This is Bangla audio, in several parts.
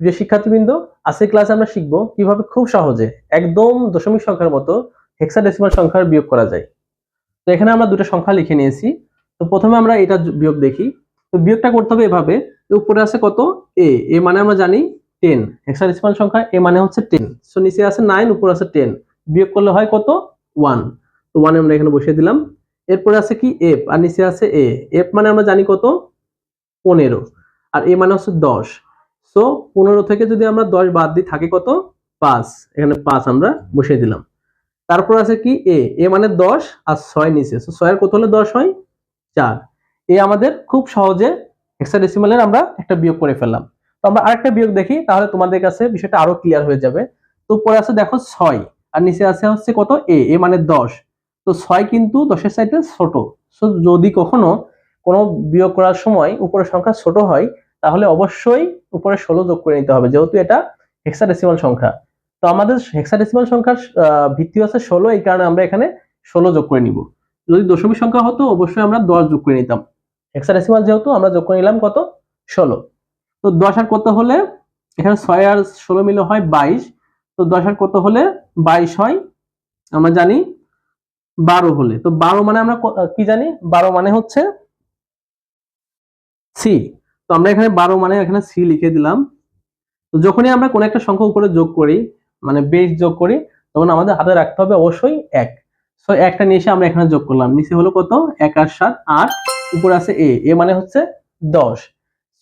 প্রিয় শিক্ষার্থীবৃন্দ, আজকের ক্লাসে আমরা শিখব কীভাবে খুব সহজে একদম দশমিক সংখ্যার মতো হেক্সাডেসিমাল সংখ্যার বিয়োগ করা যায়। তো এখানে আমরা দুটো সংখ্যা লিখে নিয়েছি। তো প্রথমে আমরা এটা বিয়োগ দেখি। তো বিয়োগটা করতে হবে এভাবে উপরে আছে কত? এ এ মানে আমরা জানি টেন হেক্সাডেসিমাল সংখ্যা এ মানে হচ্ছে টেন সো নিচে আছে নাইন উপরে আছে টেন বিয়োগ করলে হয় কত? ওয়ান তো ওয়ান আমরা এখানে বসিয়ে দিলাম। এরপরে আছে কি? এফ আর নিচে আছে এ এফ মানে আমরা জানি কত? পনেরো। আর এ মানে হচ্ছে দশ। সো পনেরো থেকে যদি আমরা দশ বাদ দিই, থাকে কত? পাঁচ। এখানে পাঁচ আমরা বসিয়ে দিলাম। তারপর আছে কি? এ এ মানে দশ আর ছয় নিচে। সো ছয়ের কত হলে দশ হয়? চার। এ আমাদের খুব সহজে হেক্সাডেসিমালের আমরা একটা বিয়োগ করে ফেললাম। তো আমরা আরেকটা বিয়োগ দেখি, তাহলে তোমাদের কাছে বিষয়টা আরও ক্লিয়ার হয়ে যাবে। তো উপরে আছে দেখো ছয়, আর নিচে আছে হচ্ছে কত? এ এ মানে দশ। তো ছয় কিন্তু দশের চাইতে ছোট। সো যদি কখনো কোনো বিয়োগ করার সময় উপরের সংখ্যা ছোট হয় তাহলে অবশ্যই উপরে ষোলো যোগ করে নিতে হবে, যেহেতু এটা হেক্সাডেসিমাল সংখ্যা। তো আমাদের হেক্সাডেসিমাল সংখ্যার ভিত্তি হচ্ছে ষোলো, এই কারণে আমরা এখানে ষোলো যোগ করে নিব। যদি দশমিক সংখ্যা হতো, অবশ্যই আমরা দশ যোগ করে নিতাম। হেক্সাডেসিমাল যেহেতু, আমরা যোগ করে নিলাম কত? ষোলো। তো দশ আর কত হলে? এখানে ছয় আর ষোলো মিলে হয় বাইশ। তো দশ আর কত হলে? বাইশ হয়, আমরা জানি বারো হলে। তো বারো মানে আমরা কি জানি? বারো মানে হচ্ছে সি। তো আমরা এখানে বারো মানে এখানে সি লিখে দিলাম। তো যখনই আমরা কোনো একটা সংখ্যা উপরে যোগ করি মানে বেশ যোগ করি, তখন আমাদের হাতে রাখতে হবে অবশ্যই এক। সো একটা নিয়ে এসে আমরা এখানে যোগ করলাম। নিচে হলো কত? এক আর সাত, আট। উপরে আছে এ। এ মানে হচ্ছে দশ।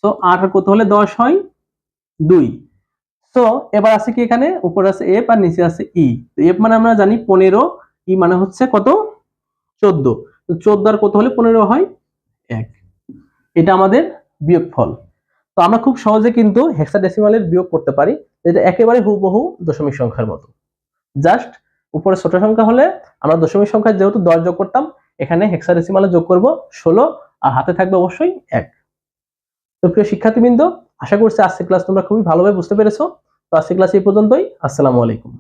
সো আট আর কত হলে দশ হয়? দুই। সো এবার আছে কি এখানে? উপরে আছে এফ আর নিচে আছে ই তো এফ মানে আমরা জানি পনেরো ই মানে হচ্ছে কত? চোদ্দ। তো চোদ্দ আর কত হলে পনেরো হয়? এক। এটা আমাদের বিয়োগফল। তো আমরা খুব সহজে কিন্তু হেক্সাডেসিমালের বিয়োগ করতে পারি, যেটা একেবারে হুবহু দশমিক সংখ্যার মতো। জাস্ট উপরে ছোট সংখ্যা হলে আমরা দশমিক সংখ্যা যেহেতু দশ যোগ করতাম, এখানে হেক্সাডেসিমালে যোগ করব ষোলো, আর হাতে থাকবে অবশ্যই এক। তো প্রিয় শিক্ষার্থীবৃন্দ, আশা করছি আজকের ক্লাস তোমরা খুবই ভালোভাবে বুঝতে পেরেছ। তো আজকের ক্লাস এই পর্যন্তই। আসসালামু আলাইকুম।